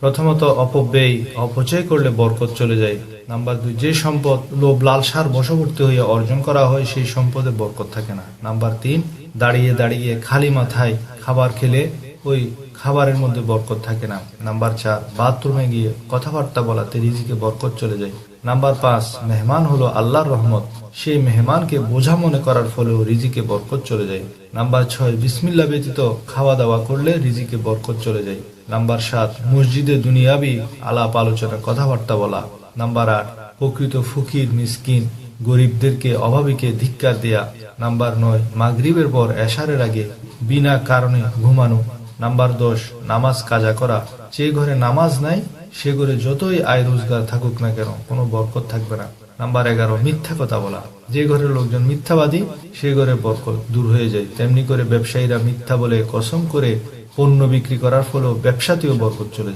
প্রথমত অপব্যয়, অপচয় করলে বরকত চলে যায়। নাম্বার দুই, যে সম্পদ লোভ লালসার বশবর্তী হয়ে অর্জন করা হয়, সেই সম্পদে বরকত থাকে না। নাম্বার তিন, দাঁড়িয়ে দাঁড়িয়ে খালি মাথায় খাবার খেলে ওই খাবারের মধ্যে বরকত থাকে না। নাম্বার চার, বাথরুমে গিয়ে কথাবার্তা বলাতে রিজিকে বরকত চলে যায়। নাম্বার পাঁচ, মেহমান হলো আল্লাহর রহমত। সেই মেহমানকে বোঝা মনে করার ফলেও রিজিকে বরকত চলে যায়। নাম্বার ছয়, বিসমিল্লা ব্যতীত খাওয়া দাওয়া করলে রিজিকে বরকত চলে যায়। নাম্বার সাত, মসজিদে দুনিয়াবি আলাপ আলোচনা কথাবার্তা বলা। নাম্বার আট, প্রকৃত ফকির, মিসকিন, গরিবদেরকে, অভাবীকে ধিক্কার দেয়া। নাম্বার নয়, মাগরিবের পর এশারের আগে বিনা কারণে ঘুমানো। নাম্বার দশ, নামাজ কাজা করা। যে ঘরে নামাজ নাই, সে ঘরে যতই আয় রোজগার থাকুক না কেন, কোনো বরকত থাকবে না। নাম্বার এগারো, মিথ্যা কথা বলা। যে ঘরের লোকজন মিথ্যাবাদী, সে ঘরে বরকত দূর হয়ে যায়। তেমনি করে ব্যবসায়ীরা মিথ্যা বলে কসম করে পণ্য বিক্রি করার ফলেও ব্যবসাতেও বরকত চলে